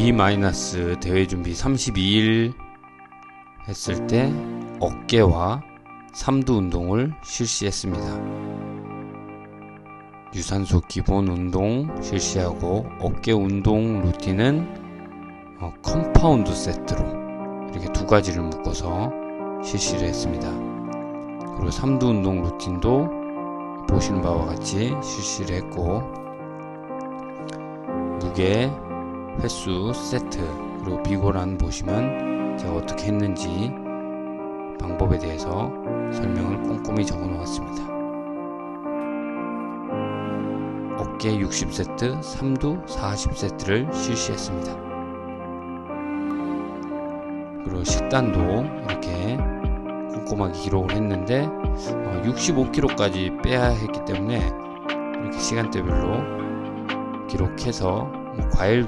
B 마이너스 대회 준비 32일 했을 때 어깨와 삼두 운동을 실시했습니다. 유산소 기본 운동 실시하고 어깨 운동 루틴은 어, 컴파운드 세트로 이렇게 두 가지를 묶어서 실시를 했습니다. 그리고 삼두 운동 루틴도 보시는 바와 같이 실시를 했고 무게, 횟수, 세트 그리고 비고란 보시면 제가 어떻게 했는지 방법에 대해서 설명을 꼼꼼히 적어 놓았습니다. 어깨 60세트, 삼두 40세트를 실시했습니다. 그리고 식단도 이렇게 꼼꼼하게 기록을 했는데 65kg까지 빼야 했기 때문에 이렇게 시간대별로 기록해서 뭐 과일도